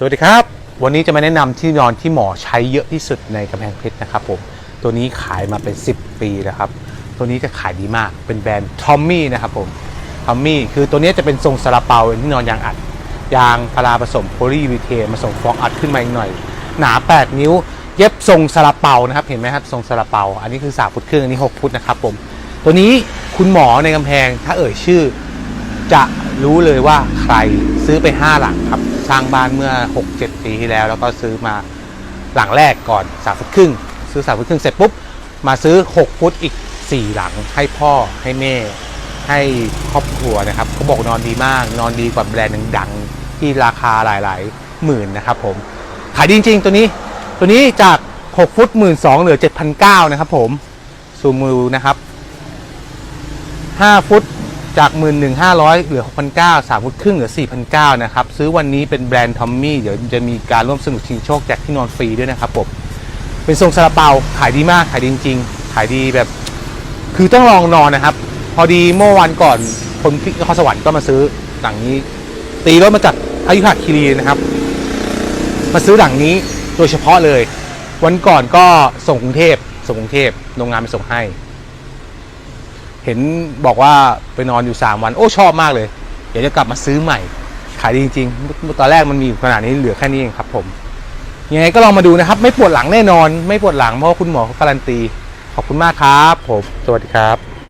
สวัสดีครับ วันนี้จะมาแนะนำที่นอนที่หมอใช้เยอะที่สุดในกำแพงเพชรนะครับผม ตัวนี้ขายมาเป็น 10 ปีแล้วครับ ตัวนี้จะขายดีมาก เป็นแบรนด์ทอมมี่นะครับผม ทอมมี่ คือตัวนี้จะเป็นทรงซาลาเปาที่นอนยางอัด ยางพาราผสมโพลีวีเทมาส่งฟองอัดขึ้นมาอีกหน่อย หนา 8 นิ้ว เย็บทรงซาลาเปานะครับ เห็นไหมครับ ทรงซาลาเปา อันนี้คือ 3 ฟุตครึ่ง อันนี้ 6 ฟุตนะครับผม ตัวนี้คุณหมอในกำแพง ถ้าเอ่ยชื่อ จะรู้เลยว่าใครซื้อไป 5 หลังครับ สร้างบ้านเมื่อ 6-7 ปีที่แล้ว แล้วก็ซื้อมาหลังแรกก่อน3ฟุตครึ่ง ซื้อ3ฟุตครึ่งเสร็จปุ๊บ มาซื้อ 6 ฟุตอีก 4 หลังให้พ่อให้แม่ ให้ครอบครัวนะครับเขาบอกนอนดีมาก นอนดีกว่าแบรนด์ดังๆที่ราคาหลายๆ หมื่นนะครับผมขายดีจริงๆตัวนี้ตัวนี้จาก 6 ฟุต1 2 0 0เหลือ7,900นะครับผมซูมมือนะครับ 5 ฟุต จาก 11,500 เหลือ 6,900 3ฟุตครึ่งเหลือ 4,900 นะครับ ซื้อวันนี้เป็นแบรนด์ทอมมี่ เดี๋ยวจะมีการร่วมสนุกชิงโชคแจกที่นอนฟรีด้วยนะครับผม เป็นทรงซาลาเปา ขายดีมาก ขายดีจริงๆ ขายดีแบบ คือต้องลองนอนนะครับ พอดีเมื่อวันก่อนคนที่นครสวรรค์ก็มาซื้อหลังนี้ ตีรถมาจากอายุหัดคีรีนะครับ มาซื้อหลังนี้โดยเฉพาะเลย วันก่อนก็ส่งกรุงเทพส่งกรุงเทพโรงงานไปส่งให้ เห็นบอกว่าไปนอนอยู่ 3 วัน โอ้ชอบมากเลย เดี๋ยวจะกลับมาซื้อใหม่ ขายดีจริงๆตอนแรกมันมีอยู่ขนาดนี้เหลือแค่นี้เองครับผมยังไงก็ลองมาดูนะครับ ไม่ปวดหลังแน่นอน ไม่ปวดหลังเพราะคุณหมอเขาการันตี ขอบคุณมากครับ ผม สวัสดีครับ